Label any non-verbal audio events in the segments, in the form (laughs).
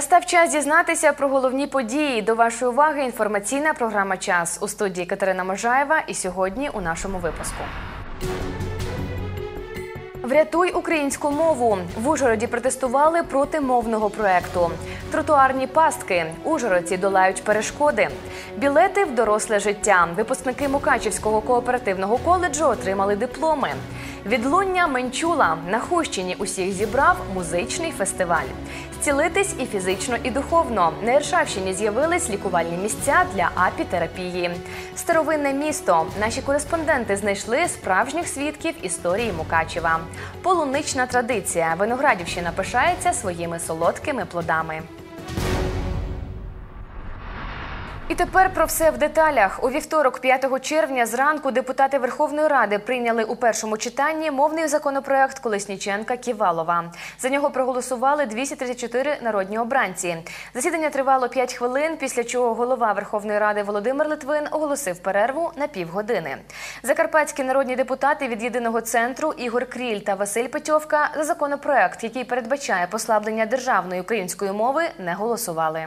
Настав час дізнатися про головні події. До вашої уваги інформаційна програма Час у студії Катерина Можаєва. І сьогодні у нашому випуску. Врятуй українську мову. В Ужгороді протестували проти мовного проекту. Тротуарні пастки. Ужгородці долають перешкоди. Білети в доросле життя. Випускники Мукачівського кооперативного коледжу отримали дипломи. Відлуння Менчула на Хущині усіх зібрав музичний фестиваль. Зцілитись і фізично, і духовно. На Іршавщині з'явились лікувальні місця для апітерапії. Старовинне місто. Наші кореспонденти знайшли справжніх свідків історії Мукачева. Полунична традиція. Виноградівщина пишається своїми солодкими плодами. І тепер про все в деталях. У вівторок, 5 червня, зранку депутати Верховної Ради прийняли у першому читанні мовний законопроект Колесніченка Ківалова. За нього проголосували 234 народні обранці. Засідання тривало 5 хвилин, після чого голова Верховної Ради Володимир Литвин оголосив перерву на півгодини. Закарпатські народні депутати від єдиного центру Ігор Кріль та Василь Петьовка за законопроект, який передбачає послаблення державної української мови, не голосували.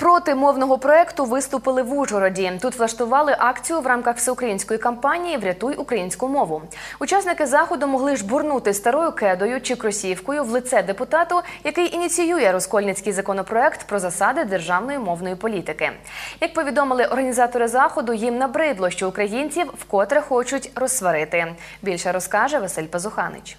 Проти мовного проекту виступили в Ужгороді. Тут влаштували акцію в рамках всеукраїнської кампанії Врятуй українську мову. Учасники заходу могли жбурнути старою кедою чи кросівкою в лице депутату, який ініціює розкольницький законопроект про засади державної мовної політики. Як повідомили організатори заходу, їм набридло, що українців вкотре хочуть розсварити. Більше розкаже Василь Пазуханич.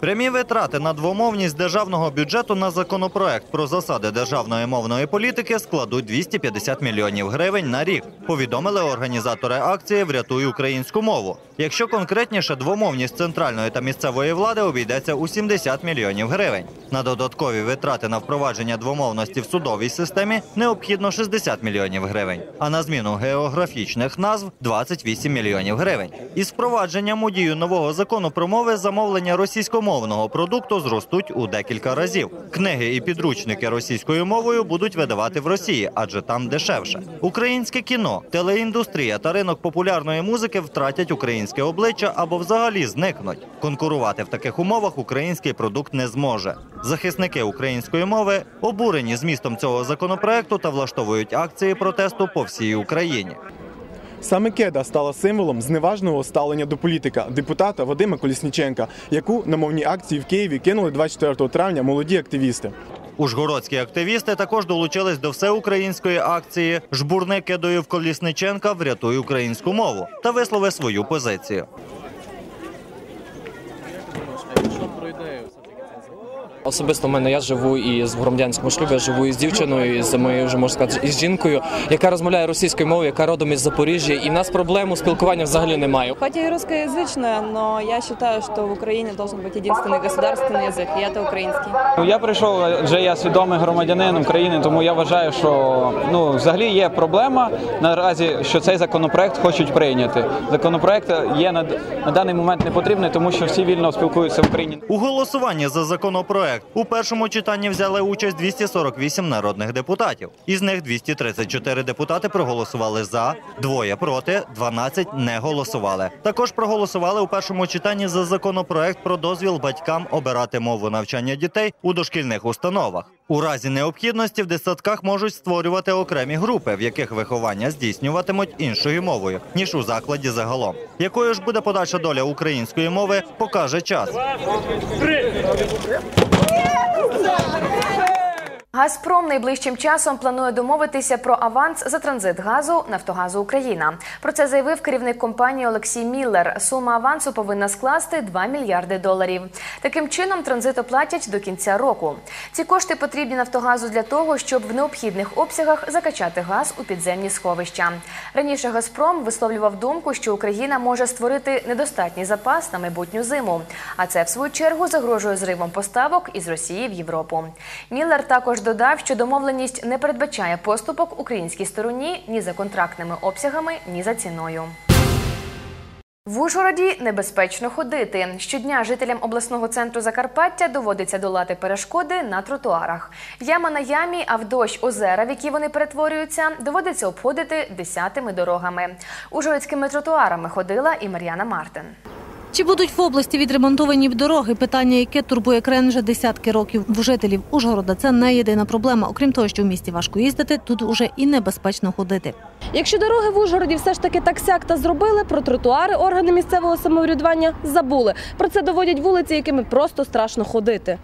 Прямі витрати на двомовність державного бюджету на законопроект про засади державної мовної політики складуть 250 мільйонів гривень на рік. Повідомили організатори акції Врятуй українську мову. Якщо конкретніше, двомовність центральної та місцевої влади обійдеться у 70 мільйонів гривень. На додаткові витрати на впровадження двомовності в судовій системі необхідно 60 мільйонів гривень, а на зміну географічних назв 28 мільйонів гривень. Із впровадженням у дію нового закону про мови замовлення російськомовного продукту зростуть у декілька разів. Книги і підручники російською мовою будуть видавати в Росії, адже там дешевше. Українське кіно, телеіндустрія та ринок популярної музики втратять українське обличчя або взагалі зникнуть. Конкурувати в таких умовах український продукт не зможе. Захисники української мови обурені змістом цього законопроекту та влаштовують акції протесту по всій Україні. Саме кеда стала символом зневажного ставлення до політика депутата Вадима Колісніченка, яку на мовній акції в Києві кинули 24 травня молоді активісти. Ужгородські активісти також долучились до всеукраїнської акції Жбурни кедою в Колісниченка Врятуй українську мову та вислови свою позицію. Особисто в мене я живу із в громадянському шлюбі, я живу із дівчиною, з моєю вже можна сказати, із жінкою, яка розмовляє російською мовою, яка родом із Запоріжжя, і в нас проблем у спілкуванні взагалі немає. Хоть я и русскоязычная, но я считаю, что в Украине должен быть единственный государственный язык, и это украинский. Ну, Я прийшов, вже я свідомий громадянин України, тому я вважаю, що ну взагалі є проблема наразі, що цей законопроект хочуть прийняти. Законопроект є на, на даний момент не потрібний, тому що всі вільно спілкуються в Україні. У голосуванні за законопроект у першому читанні взяли участь 248 народних депутатів. Із них 234 депутати проголосували за, двоє проти, 12 не голосували. Також проголосували у першому читанні за законопроект про дозвіл батькам обирати мову навчання дітей у дошкільних установах. У разі необхідності в дитсадках можуть створювати окремі групи, в яких виховання здійснюватимуть іншою мовою ніж у закладі загалом. Якою ж буде подальша доля української мови, покаже час. Hallelujah! Газпром найближчим часом планує домовитися про аванс за транзит газу Нафтогазу Україна. Про це заявив керівник компанії Олексій Міллер. Сума авансу повинна скласти 2 мільярди доларів. Таким чином транзит оплатять до кінця року. Ці кошти потрібні Нафтогазу для того, щоб в необхідних обсягах закачати газ у підземні сховища. Раніше Газпром висловлював думку, що Україна може створити недостатній запас на майбутню зиму. А це в свою чергу загрожує зривом поставок із Росії в Європу. Міллер також додав, що домовленість не передбачає поступок українській стороні ні за контрактними обсягами, ні за ціною. В Ужгороді небезпечно ходити. Щодня жителям обласного центру Закарпаття доводиться долати перешкоди на тротуарах. Яма на ямі, а в дощ озера, в які вони перетворюються, доводиться обходити десятими дорогами. Ужгородськими тротуарами ходила і Мар'яна Мартин. Чи будуть в області відремонтовані дороги? Питання, яке турбує крен вже десятки років. В жителів Ужгорода це не єдина проблема. Окрім того, що в місті важко їздити, тут уже і небезпечно ходити. Якщо дороги в Ужгороді все ж таки так сяк та зробили, про тротуари органи місцевого самоврядування забули. Про це доводять вулиці, якими просто страшно ходити.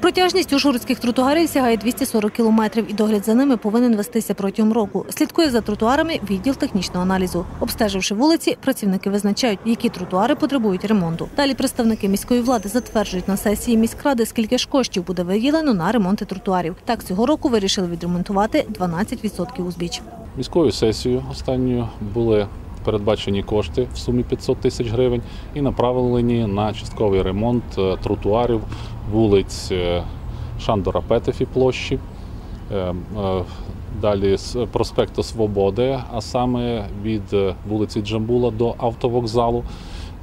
Протяжність ужгородських тротуарів сягає 240 кілометрів, і догляд за ними повинен вестися протягом року. Слідкує за тротуарами відділ технічного аналізу. Обстеживши вулиці, працівники визначають, які тротуари потребують ремонту. Далі представники міської влади затверджують на сесії міськради, скільки ж коштів буде виділено на ремонти тротуарів. Так цього року вирішили відремонтувати 12% узбіч. Міською сесією останньою були передбачені кошти в сумі 500 тисяч гривень і направлені на частковий ремонт е, тротуарів вулиць е, Шандора Петефі площі, е, е, далі з проспекту Свободи, а саме від вулиці Джамбула до автовокзалу.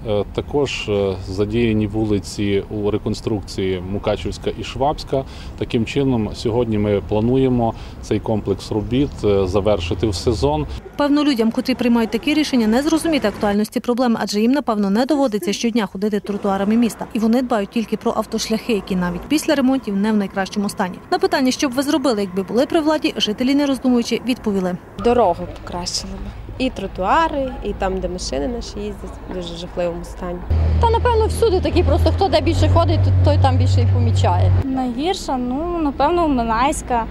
Е, Також е, задіяні вулиці у реконструкції Мукачівська і Швабська. Таким чином, сьогодні ми плануємо цей комплекс робіт е, завершити в сезон. Певно, людям, котрі приймають такі рішення, не зрозуміти актуальності проблеми, адже їм напевно не доводиться щодня ходити тротуарами міста, і вони дбають тільки про автошляхи, які навіть після ремонтів не в найкращому стані. На питання, що б ви зробили, якби були при владі, жителі не роздумуючи відповіли. Дорогу покращили б. І тротуари, і там, де машини наші їздять, в дуже жахливому стані. Та напевно всюди такі, просто хто де більше ходить, той там більше і помічає. Найгірша, ну напевно, Минайська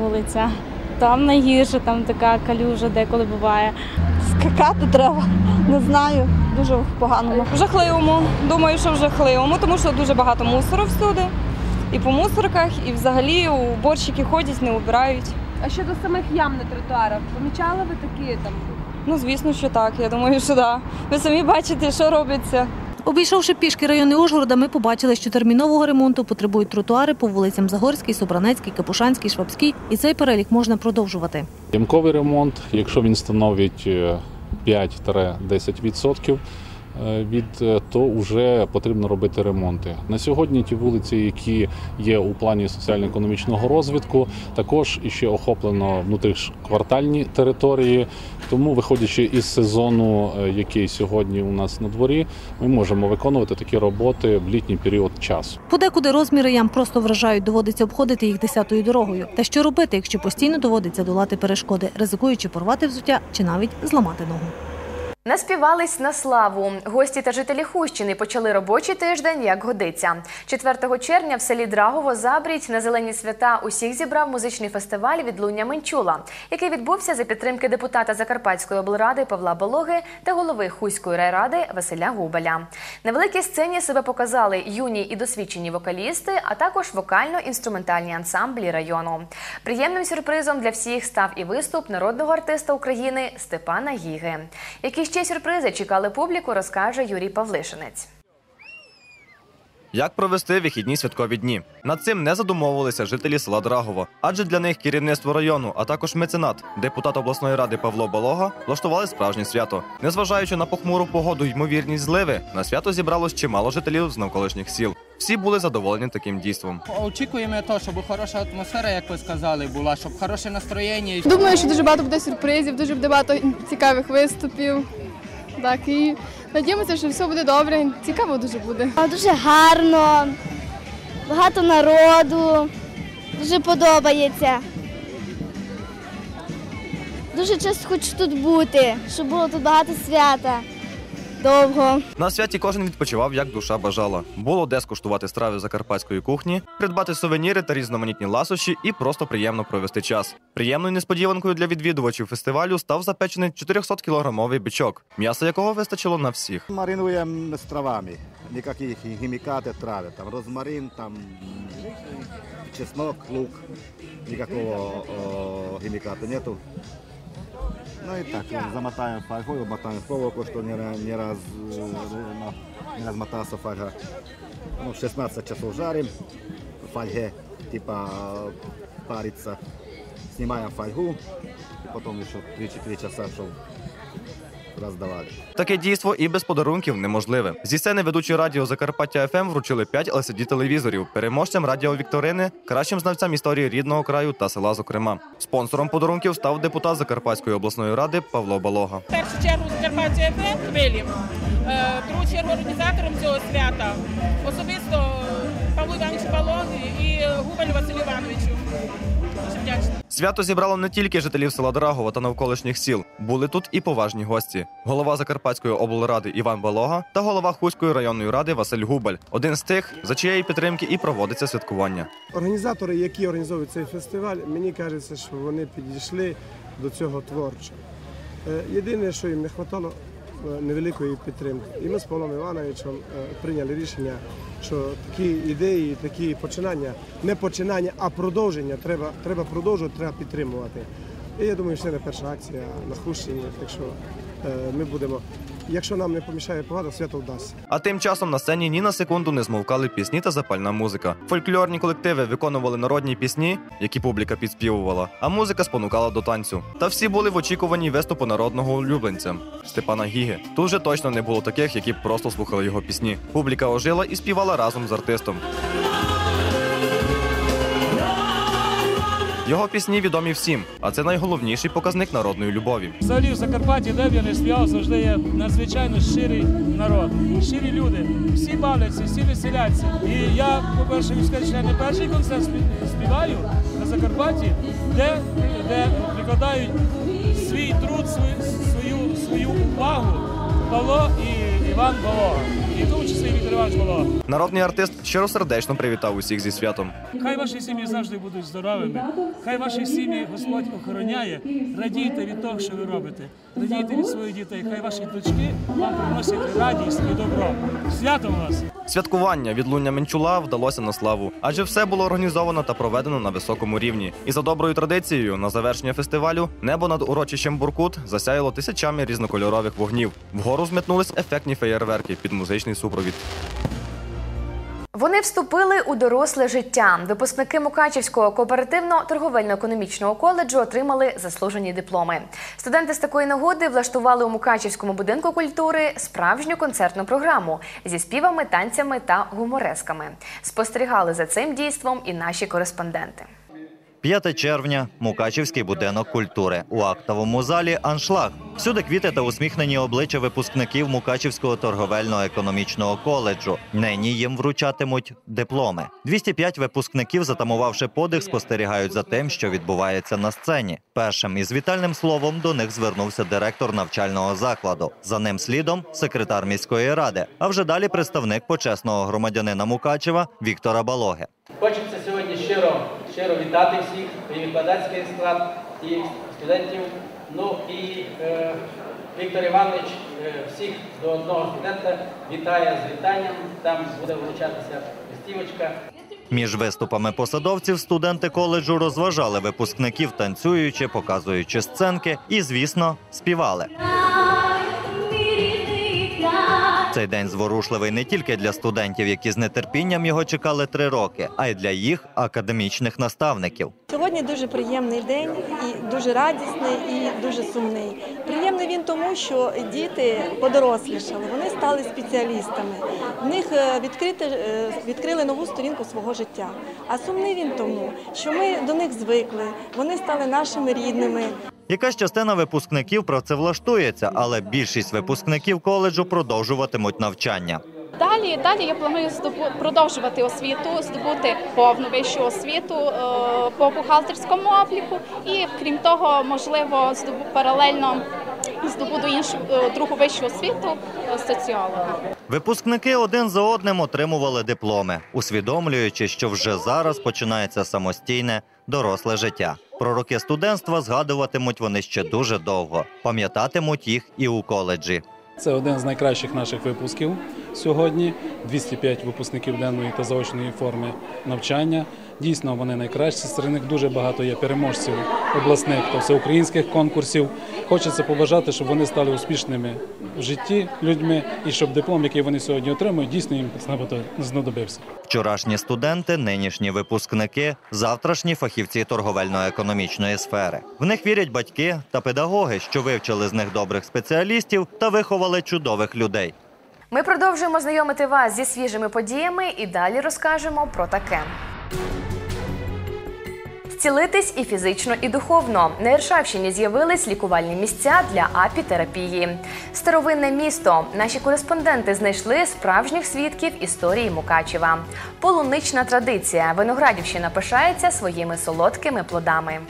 вулиця. Там найгірше, там така калюжа деколи буває. Скакати треба, не знаю, дуже в поганому. В жахливому. Думаю, що в жахливому, тому що дуже багато мусору всюди. І по мусорках, і взагалі уборщики ходять, не убирають. А щодо самих ям на тротуарах, помічали ви такі там? Ну, звісно, що так. Я думаю, що так. Ви самі бачите, що робиться. Обійшовши пішки райони Ужгорода, ми побачили, що термінового ремонту потребують тротуари по вулицям Загорській, Собранецькій, Капушанській, Швабській, і цей перелік можна продовжувати. Ямковий ремонт, якщо він становить е, 5-10% е, від е, то вже потрібно робити ремонти. На сьогодні ті вулиці, які є у плані соціально-економічного розвитку, також іще охоплено внутрішквартальні території. Тому, виходячи із сезону, е, який сьогодні у нас на дворі, ми можемо виконувати такі роботи в літній період часу. Подекуди розміри ям просто вражають, доводиться обходити їх десятою дорогою. Та що робити, якщо постійно доводиться долати перешкоди, ризикуючи порвати взуття чи навіть зламати ногу. Наспівались на славу. Гості та жителі Хущини почали робочий тиждень, як годиться. 4 червня в селі Драгово Забрідь на зелені свята усіх зібрав музичний фестиваль відлуння Менчула, який відбувся за підтримки депутата Закарпатської облради Павла Бологи та голови Хуської райради Василя Губеля. На великій сцені себе показали юні і досвідчені вокалісти, а також вокально-інструментальні ансамблі району. Приємним сюрпризом для всіх став і виступ народного артиста України Степана Гіги. Які ще сюрпризи чекали публіку, розкаже Юрій Павлишинець. Як провести вихідні святкові дні? Над цим не задумовувалися жителі села Драгово, адже для них керівництво району, а також меценат, депутат обласної ради Павло Болога, влаштували справжнє свято. Незважаючи на похмуру погоду й ймовірність зливи, на свято зібралось чимало жителів з навколишніх сіл. Всі були задоволені таким дійством. Очікуємо того, щоб хороша атмосфера, як ви сказали, була, щоб хороше настроєння. Думаю, що дуже багато буде сюрпризів, дуже буде багато цікавих виступів. Так, і надіємося, що все буде добре. Цікаво дуже буде. Дуже гарно, багато народу, дуже подобається. Дуже часто хочу тут бути, щоб було тут багато свята. Довго. На святі кожен відпочивав, як душа бажала. Було де скуштувати страви закарпатської кухні, придбати сувеніри та різноманітні ласощі і просто приємно провести час. Приємною несподіванкою для відвідувачів фестивалю став запечений 400-кілограмовий бичок, м'яса якого вистачило на всіх. Маринуємо з травами. Ніяких хімікати трави. Там розмарин, там чеснок, лук. Никакого о, химиката нету. Ну і так, замотаємо фольгой, обмотаем проволоку, що не, фольга. Ну, 16 часов жарим, фольге типа парится. Снимаем фольгу, потім еще 3-4 часа, чтобы роздавали. Таке дійство і без подарунків неможливе. Зі сцени ведучі радіо Закарпаття ФМ вручили 5 LCD телевізорів, переможцям радіовікторини, кращим знавцям історії рідного краю та села. Зокрема, спонсором подарунків став депутат Закарпатської обласної ради Павло Балога. В першу чергу Закарпаття ФМ хвилі, Е, другу чергу організатором цього свята особисто Павлу Івановичу Балогі і Губелю Василю Івановичу. Дуже вдячна. Свято зібрало не тільки жителів села Драгова та навколишніх сіл. Були тут і поважні гості: голова Закарпатської облради Іван Балога та голова Хуської районної ради Василь Губель. Один з тих, за чиєї підтримки і проводиться святкування. Організатори, які організовують цей фестиваль, мені кажеться, що вони підійшли до цього творчо. Е, Єдине, що їм не вистачало невеликої підтримки. І ми з Павлом Івановичем е, прийняли рішення, що такі ідеї, такі починання, не починання, а продовження треба, треба продовжувати, треба підтримувати. І я думаю, що це не перша акція на Хущині, так що е, ми будемо, якщо нам не помішає погода, свято вдасться. А тим часом на сцені ні на секунду не змовкали пісні та запальна музика. Фольклорні колективи виконували народні пісні, які публіка підспівувала, а музика спонукала до танцю. Та всі були в очікуванні виступу народного улюбленця Степана Гіги. Тут же точно не було таких, які просто слухали його пісні. Публіка ожила і співала разом з артистом. Його пісні відомі всім, а це найголовніший показник народної любові. Взагалі в Закарпатті, де б я не співав, завжди є надзвичайно щирий народ, щирі люди. Всі бавляться, всі веселяться. І я, по-перше, сказати, що я не перший концерт співаю на Закарпатті, де, де прикладають свій труд, свою, свою, увагу Павло і Іван Балога. І в тому числі Віктор Іванович Балога. Народний артист щиросердечно привітав усіх зі святом. Хай ваші сім'ї завжди будуть здоровими. Хай ваші сім'ї Господь охороняє. Радійте від того, що ви робите. Радійте від своїх дітей. Хай ваші дочки вам приносять радість і добро. Святом вас! Святкування відлуння Менчула вдалося на славу, адже все було організовано та проведено на високому рівні. І за доброю традицією, на завершення фестивалю небо над урочищем Буркут засяяло тисячами різнокольорових вогнів. Вгору зметнулись ефектні феєрверки під музичний супровід. Вони вступили у доросле життя. Випускники Мукачівського кооперативно-торговельно-економічного коледжу отримали заслужені дипломи. Студенти з такої нагоди влаштували у Мукачівському будинку культури справжню концертну програму зі співами, танцями та гуморесками. Спостерігали за цим дійством і наші кореспонденти. 5 червня, Мукачівський будинок культури. У актовому залі аншлаг. Всюди квіти та усміхнені обличчя випускників Мукачівського торговельно-економічного коледжу. Нині їм вручатимуть дипломи. 205 випускників, затамувавши подих, спостерігають за тим, що відбувається на сцені. Першим із вітальним словом до них звернувся директор навчального закладу. За ним слідом секретар міської ради. А вже далі представник почесного громадянина Мукачева Віктора Балоги. Хочеться сьогодні щиро, щиро вітати всіх, і викладацький склад, і студентів. Ну і е, Віктор Іванович е, всіх до одного студента вітає з вітанням. Там буде вручатися листівочка. Між виступами посадовців студенти коледжу розважали випускників, танцюючи, показуючи сценки і, звісно, співали. Цей день зворушливий не тільки для студентів, які з нетерпінням його чекали три роки, а й для їх академічних наставників. Сьогодні дуже приємний день і дуже радісний, і дуже сумний. Приємний він тому, що діти подорослішали, вони стали спеціалістами. В них е, відкрити, е, відкрили нову сторінку свого життя. А сумний він тому, що ми до них звикли, вони стали нашими рідними. Якась частина випускників працевлаштується, але більшість випускників коледжу продовжуватимуть навчання. Далі, далі я планую продовжувати освіту, здобути повну вищу освіту е, по бухгалтерському обліку і, крім того, можливо, паралельно здобуду іншу е, другу вищу освіту е, соціолога. Випускники один за одним отримували дипломи, усвідомлюючи, що вже зараз починається самостійне доросле життя. Про роки студентства згадуватимуть вони ще дуже довго, пам'ятатимуть їх і у коледжі. Це один з найкращих наших випусків. сьогодні. 205 випускників денної та заочної форми навчання. Дійсно, вони найкращі. Серед них дуже багато є переможців обласних та всеукраїнських конкурсів. Хочеться побажати, щоб вони стали успішними в житті людьми і щоб диплом, який вони сьогодні отримують, дійсно їм знадобився. Вчорашні студенти, нинішні випускники, завтрашні фахівці торговельно-економічної сфери. В них вірять батьки та педагоги, що вивчили з них добрих спеціалістів та виховали чудових людей. Ми продовжуємо знайомити вас зі свіжими подіями і далі розкажемо про таке. Зцілитись і фізично, і духовно. На Іршавщині з'явились лікувальні місця для апітерапії. Старовинне місто. Наші кореспонденти знайшли справжніх свідків історії Мукачева. Полунична традиція. Виноградівщина пишається своїми солодкими плодами.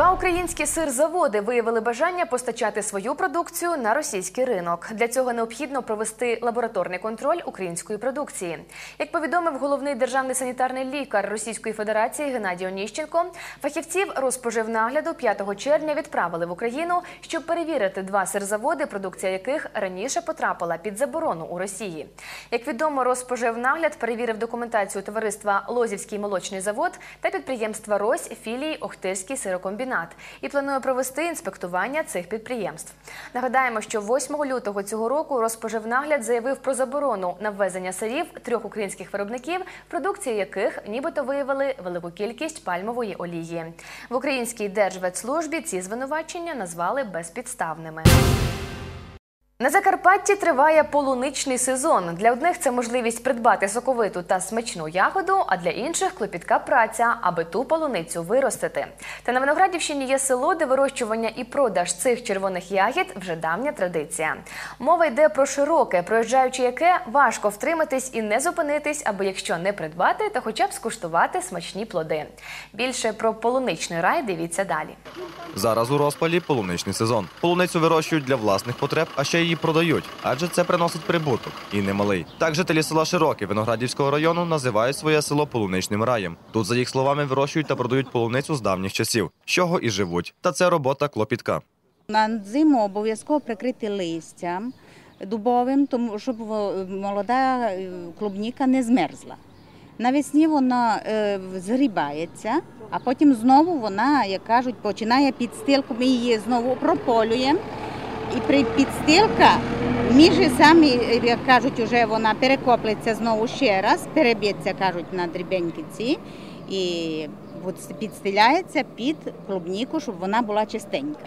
Два українські сирзаводи виявили бажання постачати свою продукцію на російський ринок. Для цього необхідно провести лабораторний контроль української продукції. Як повідомив головний державний санітарний лікар Російської Федерації Геннадій Оніщенко, фахівців Розпоживнагляду 5 червня відправили в Україну, щоб перевірити два сирзаводи, продукція яких раніше потрапила під заборону у Росії. Як відомо, Розпоживнагляд перевірив документацію товариства Лозівський молочний завод та підприємства Рось філії Охтирський сирокомбінат і планує провести інспектування цих підприємств. Нагадаємо, що 8 лютого цього року Розпоживнагляд заявив про заборону на ввезення сирів трьох українських виробників, продукції яких нібито виявили велику кількість пальмової олії. В українській держвецслужбі. ці звинувачення назвали безпідставними. На Закарпатті триває полуничний сезон. Для одних це можливість придбати соковиту та смачну ягоду, а для інших клопітка праця, аби ту полуницю виростити. Та на Виноградівщині є село, де вирощування і продаж цих червоних ягід вже давня традиція. Мова йде про широке, проїжджаючи яке важко втриматись і не зупинитись, аби якщо не придбати, то хоча б скуштувати смачні плоди. Більше про полуничний рай дивіться далі. Зараз у розпалі полуничний сезон. Полуницю вирощують для власних потреб, а ще її продають, адже це приносить прибуток і немалий. Так жителі села Широке Виноградівського району називають своє село полуничним раєм. Тут, за їх словами, вирощують та продають полуницю з давніх часів, з чого і живуть. Та це робота клопітка. На зиму обов'язково прикрити листям дубовим, тому щоб молода е, клубніка не змерзла. Навесні вона е, згрібається, а потім знову вона, як кажуть, починає підстилку. Ми її знову прополюємо. І при підстилка між самі, як кажуть, вже вона перекоплеться знову ще раз, переб'ється, кажуть, на дрібенькі ці, і підстиляється під клубніку, щоб вона була чистенька.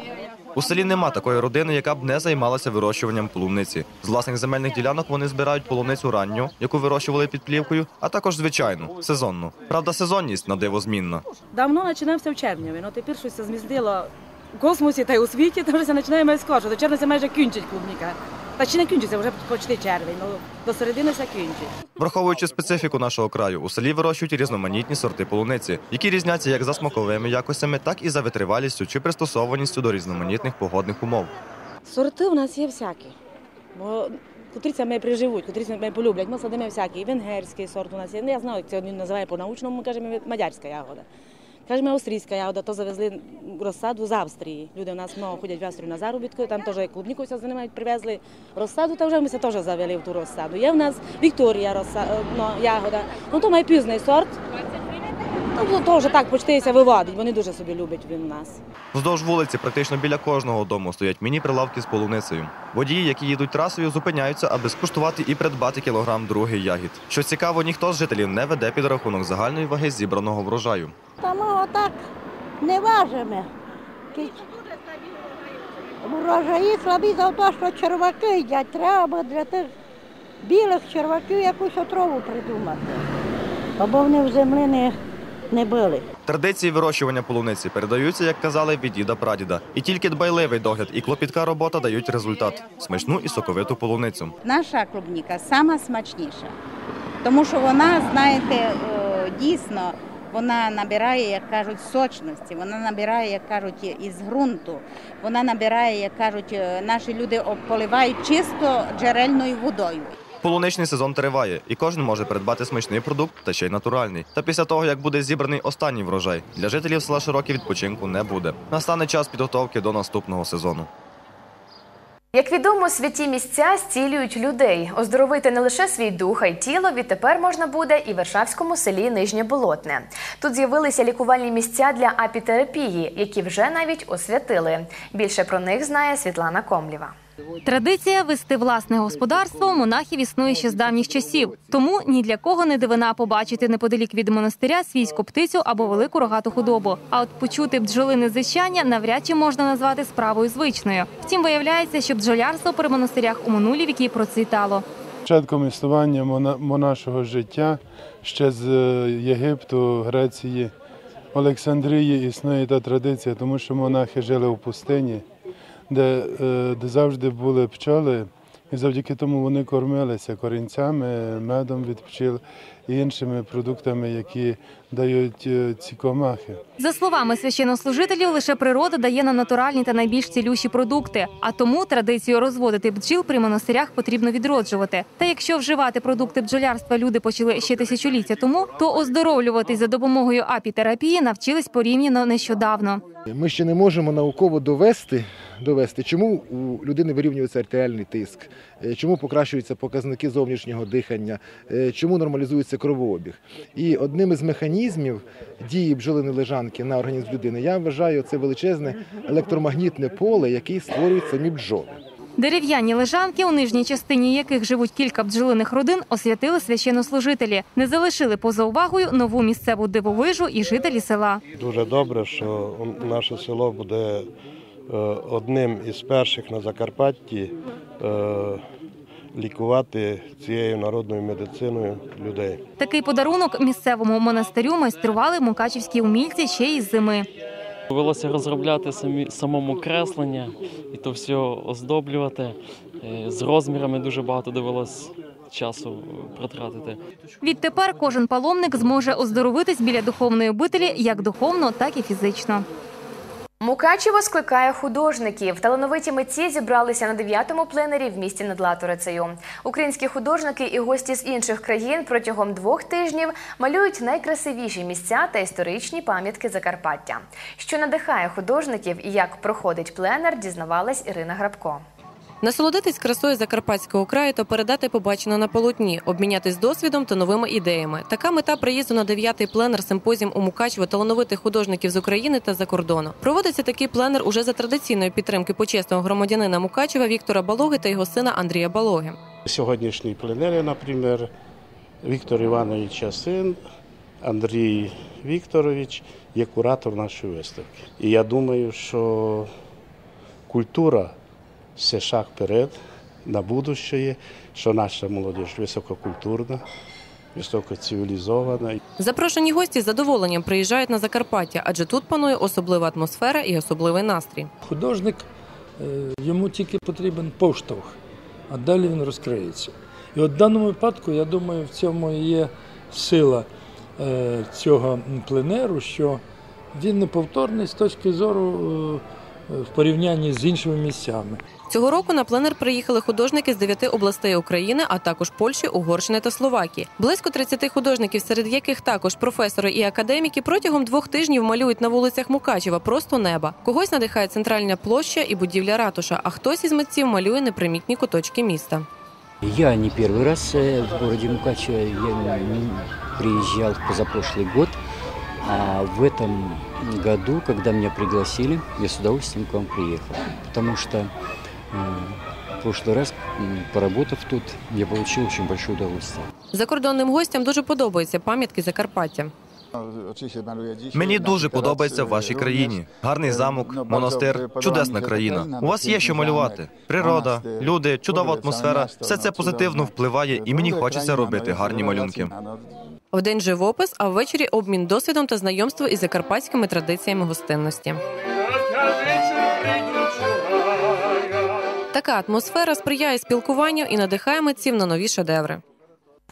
У селі нема такої родини, яка б не займалася вирощуванням полуниці. З власних земельних ділянок вони збирають полуницю ранню, яку вирощували під плівкою, а також звичайну, сезонну. Правда, сезонність на диво змінна. Давно починався в червні. Ну тепер щось змістило в космосі та й у світі, (laughs) то вже починає майже скорше. До червня це майже кінчить клубніка. Та чи не кінчиться, вже почти червень. Ну до середини все кінчить. Враховуючи специфіку нашого краю, у селі вирощують різноманітні сорти полуниці, які різняться як за смаковими якостями, так і за витривалістю чи пристосованістю до різноманітних погодних умов. Сорти у нас є всякі. Бо котріться ми приживуть, котріться ми полюблять. Ми садимо всякі. І венгерський сорт у нас є. Ну, я знаю, як це називає по-научному, ми кажемо мадярська ягода. Кажемо, австрійська ягода, то завезли розсаду з Австрії. Люди у нас много ходять в Австрію на заробітку, там теж клубніку все займають, привезли розсаду, та вже ми теж завели в ту розсаду. Є в нас Вікторія розсада, ну, ягода, ну то має пізний сорт. Ну, то вже так почтися виводить, вони дуже собі люблять він нас. Вздовж вулиці, практично біля кожного дому, стоять міні-прилавки з полуницею. Водії, які їдуть трасою, зупиняються, аби скуштувати і придбати кілограм другий ягід. Що цікаво, ніхто з жителів не веде підрахунок загальної ваги зібраного врожаю. Та ми отак не важимо. Врожаї слабі за те, що черваки їдять. Треба для тих білих черваків якусь отрову придумати. Або вони в землі не, не били. Традиції вирощування полуниці передаються, як казали, від діда прадіда. І тільки дбайливий догляд і клопітка робота дають результат смачну і соковиту полуницю. Наша клубніка сама смачніша, тому що вона, знаєте, е, дійсно вона набирає, як кажуть, сочності, вона набирає, як кажуть, із ґрунту. Вона набирає, як кажуть, е, наші люди поливають чисто джерельною водою. Полуничний сезон триває, і кожен може придбати смачний продукт та ще й натуральний. Та після того, як буде зібраний останній врожай, для жителів села Широкі відпочинку не буде. Настане час підготовки до наступного сезону. Як відомо, святі місця зцілюють людей. Оздоровити не лише свій дух, а й тіло відтепер можна буде і в Варшавському селі Нижнє Болотне. Тут з'явилися лікувальні місця для апітерапії, які вже навіть освятили. Більше про них знає Світлана Комлєва. Традиція вести власне господарство у монахів існує ще з давніх часів. Тому ні для кого не дивина побачити неподалік від монастиря свійську птицю або велику рогату худобу. А от почути бджолине зичання навряд чи можна назвати справою звичною. Втім, виявляється, що бджолярство при монастирях у минулі віки процвітало. Початком існування мона- монашого життя ще з е, Єгипту, Греції, Олександрії існує та традиція, тому що монахи жили в пустині, де, е, де завжди були пчоли, і завдяки тому вони кормилися корінцями, медом від пчіл і іншими продуктами, які дають е, ці комахи. За словами священнослужителів, лише природа дає нам натуральні та найбільш цілющі продукти. А тому традицію розводити бджіл при монастирях потрібно відроджувати. Та якщо вживати продукти бджолярства люди почали ще тисячоліття тому, то оздоровлюватись за допомогою апітерапії навчились порівняно нещодавно. Ми ще не можемо науково довести, довести, чому у людини вирівнюється артеріальний тиск, е, чому покращуються показники зовнішнього дихання, е, чому нормалізується кровообіг. І одним із механізмів дії бджолиної лежанки на організм людини я вважаю це величезне електромагнітне поле, яке створюють самі бджоли. Дерев'яні лежанки, у нижній частині яких живуть кілька бджолиних родин, освятили священнослужителі. Не залишили поза увагою нову місцеву дивовижу і жителі села. Дуже добре, що наше село буде е, одним із перших на Закарпатті е, лікувати цією народною медициною людей. Такий подарунок місцевому монастирю майстрували мукачівські умільці ще із зими. Довелося розробляти самі, самому креслення і то все оздоблювати. Е, З розмірами дуже багато довелось часу протратити. Відтепер кожен паломник зможе оздоровитись біля духовної обителі як духовно, так і фізично. Мукачево скликає художників. Талановиті митці зібралися на дев'ятому пленері в місті над Латорицею. Українські художники і гості з інших країн протягом двох тижнів малюють найкрасивіші місця та історичні пам'ятки Закарпаття. Що надихає художників і як проходить пленер, дізнавалась Ірина Грабко. Насолодитись красою закарпатського краю та передати побачене на полотні, обмінятись досвідом та новими ідеями. Така мета приїзду на дев'ятий пленер симпозіум у Мукачево талановитих художників з України та за кордону. Проводиться такий пленер уже за традиційної підтримки почесного громадянина Мукачева Віктора Балоги та його сина Андрія Балоги. Сьогоднішній пленері, наприклад, Віктор Іванович син, Андрій Вікторович є куратор нашої виставки. І я думаю, що культура це шаг вперед на будущее, що наша молодь висококультурна, високоцивілізована. Запрошені гості з задоволенням приїжджають на Закарпаття, адже тут панує особлива атмосфера і особливий настрій. Художник е, йому тільки потрібен поштовх, а далі він розкриється. І от в даному випадку, я думаю, в цьому і є сила е, цього пленеру, що він неповторний з точки зору е, в порівнянні з іншими місцями. Цього року на пленер приїхали художники з дев'яти областей України, а також Польщі, Угорщини та Словакії. Близько 30 художників, серед яких також професори і академіки, протягом двох тижнів малюють на вулицях Мукачева просто неба. Когось надихає центральна площа і будівля ратуша, а хтось із митців малює непримітні куточки міста. Я не первый раз э, в городе Мукачево. Я м, приезжал позапрошлый год. А в этом году, когда меня пригласили, я с удовольствием к вам приехал. Потому что м, в прошлый раз, поработав тут, я получил очень большое удовольствие. Закордонним гостям дуже подобаються пам'ятки Закарпаття. Мені дуже подобається в вашій країні. Гарний замок, монастир, чудесна країна. У вас є що малювати. Природа, люди, чудова атмосфера. Все це позитивно впливає, і мені хочеться робити гарні малюнки. В день живопис, а ввечері обмін досвідом та знайомство із закарпатськими традиціями гостинності. Така атмосфера сприяє спілкуванню і надихає митців на нові шедеври.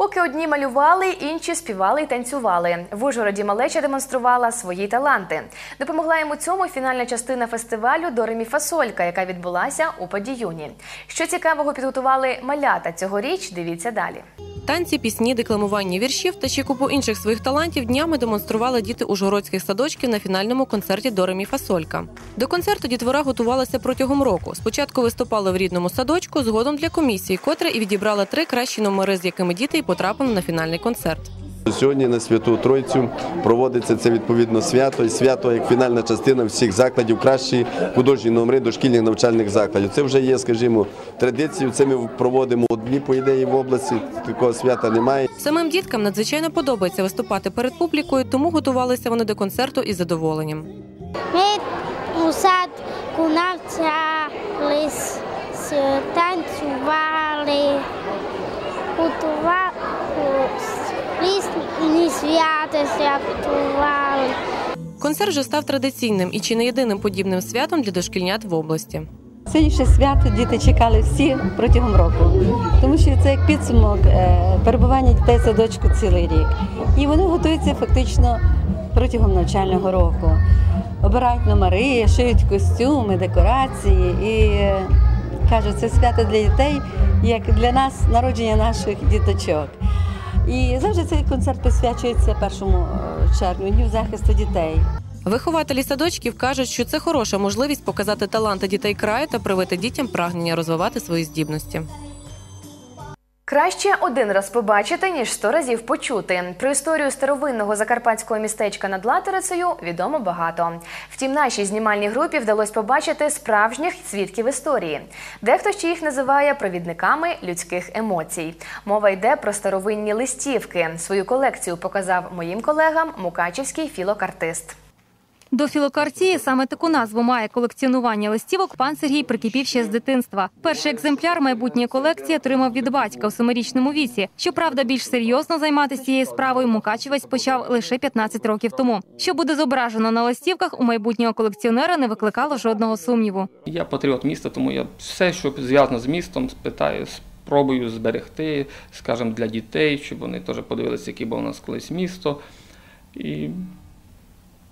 Поки одні малювали, інші співали і танцювали. В Ужгороді малеча демонструвала свої таланти. Допомогла йому цьому фінальна частина фестивалю до Ремі Фасолька, яка відбулася у Падіюні. Що цікавого підготували малята цьогоріч, дивіться далі. Танці, пісні, декламування віршів та ще купу інших своїх талантів днями демонстрували діти ужгородських садочків на фінальному концерті до Ремі Фасолька. До концерту дітвора готувалася протягом року. Спочатку виступали в рідному садочку, згодом для комісії, котра і відібрала три кращі номери, з якими діти і потрапили на фінальний концерт. Сьогодні на Святу Тройцю проводиться це відповідно свято, і свято як фінальна частина всіх закладів, кращі художні номери дошкільних навчальних закладів. Це вже є, скажімо, традицією. Це ми проводимо одні по ідеї в області. Такого свята немає. Самим діткам надзвичайно подобається виступати перед публікою, тому готувалися вони до концерту із задоволенням. Ми у садку навчались, танцювали, готували, різні свята святкували. Концерт вже став традиційним і чи не єдиним подібним святом для дошкільнят в області. Сьогоднішнє свято діти чекали всі протягом року, тому що це як підсумок е, перебування дітей в садочку цілий рік. І вони готуються фактично протягом навчального року. Обирають номери, шиють костюми, декорації і е, кажуть, це свято для дітей, як для нас народження наших діточок. І завжди цей концерт присвячується 1 червню, дню захисту дітей. Вихователі садочків кажуть, що це хороша можливість показати таланти дітей краю та привити дітям прагнення розвивати свої здібності. Краще один раз побачити, ніж сто разів почути. Про історію старовинного закарпатського містечка над Латерицею відомо багато. Втім, нашій знімальній групі вдалося побачити справжніх свідків історії. Дехто ще їх називає провідниками людських емоцій. Мова йде про старовинні листівки. Свою колекцію показав моїм колегам мукачівський філокартист. До філокартії саме таку назву має колекціонування листівок пан Сергій прикипів ще з дитинства. Перший екземпляр майбутньої колекції отримав від батька у семирічному віці. Щоправда, більш серйозно займатися цією справою Мукачевець почав лише 15 років тому. Що буде зображено на листівках, у майбутнього колекціонера не викликало жодного сумніву. Я патріот міста, тому я все, що зв'язано з містом, питаю, спробую зберегти, скажімо, для дітей, щоб вони теж подивилися, яке було у нас колись місто. І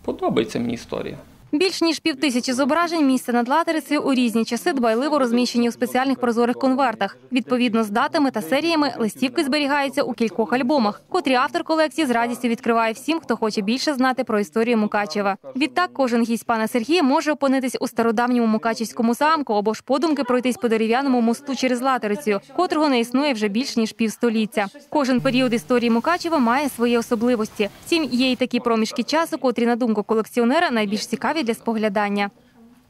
подобається мені історія. Більш ніж півтисячі зображень місця над Латерицею у різні часи дбайливо розміщені у спеціальних прозорих конвертах. Відповідно з датами та серіями листівки зберігаються у кількох альбомах, котрі автор колекції з радістю відкриває всім, хто хоче більше знати про історію Мукачева. Відтак, кожен гість пана Сергія може опинитись у стародавньому Мукачівському замку або ж подумки пройтись по дерев'яному мосту через Латерицю, котрого не існує вже більш ніж півстоліття. Кожен період історії Мукачева має свої особливості. Втім, є й такі проміжки часу, котрі на думку колекціонера найбільш цікаві для споглядання.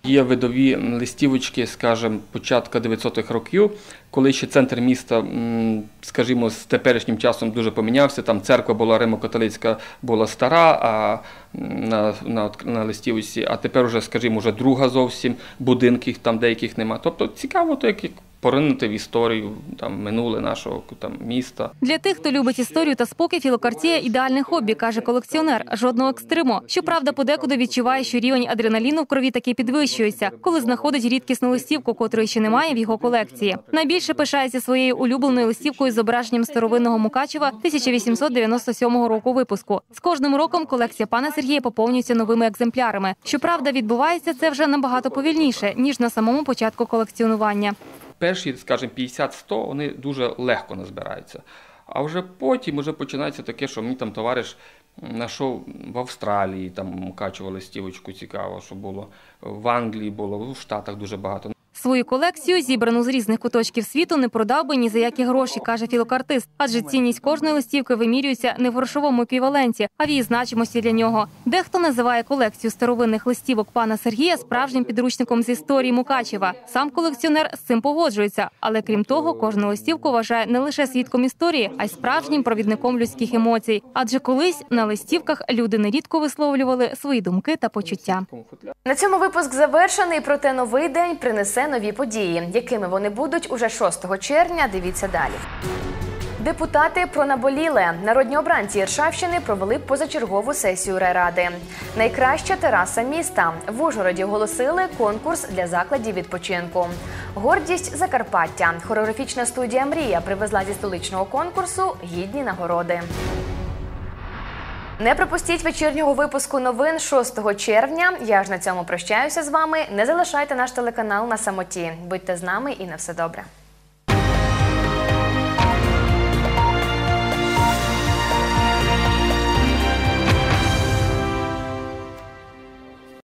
Є видові листівочки, скажімо, початка 900-х років, коли ще центр міста, скажімо, з теперішнім часом дуже помінявся. Там церква була римо-католицька, була стара, а на на, на листівці, а тепер вже, скажімо, вже друга зовсім будинків там деяких нема. Тобто цікаво, то як поринути в історію там минуле нашого там міста. Для тих, хто любить історію та спокій, філокартія ідеальне хобі, каже колекціонер. Жодного екстриму. Щоправда, подекуди відчуває, що рівень адреналіну в крові таки підвищується, коли знаходить рідкісну листівку, котрої ще немає в його колекції. Найбільше пишається своєю улюбленою листівкою з зображенням старовинного Мукачева 1897 року випуску. З кожним роком колекція пана Сергія поповнюється новими екземплярами. Щоправда, відбувається це вже набагато повільніше ніж на самому початку колекціонування перші, скажімо, 50-100 вони дуже легко назбираються. А вже потім вже починається таке, що мені там товариш знайшов в Австралії, там качували стівочку, цікаво, що було. В Англії було, в Штатах дуже багато. Свою колекцію, зібрану з різних куточків світу, не продав би ні за які гроші, каже філокартист. Адже цінність кожної листівки вимірюється не в грошовому еквіваленті, а в її значимості для нього. Дехто називає колекцію старовинних листівок пана Сергія справжнім підручником з історії Мукачева. Сам колекціонер з цим погоджується, але крім того, кожну листівку вважає не лише свідком історії, а й справжнім провідником людських емоцій. Адже колись на листівках люди нерідко висловлювали свої думки та почуття. На цьому випуск завершений. Проте новий день принесе нові події. Якими вони будуть уже 6 червня? Дивіться далі. Депутати пронаболіли. Народні обранці Іршавщини провели позачергову сесію райради. Найкраща тераса міста в Ужгороді оголосили конкурс для закладів відпочинку. Гордість Закарпаття. Хореографічна студія Мрія привезла зі столичного конкурсу гідні нагороди. Не пропустіть вечірнього випуску новин 6 червня. Я ж на цьому прощаюся з вами. Не залишайте наш телеканал на самоті. Будьте з нами і на все добре.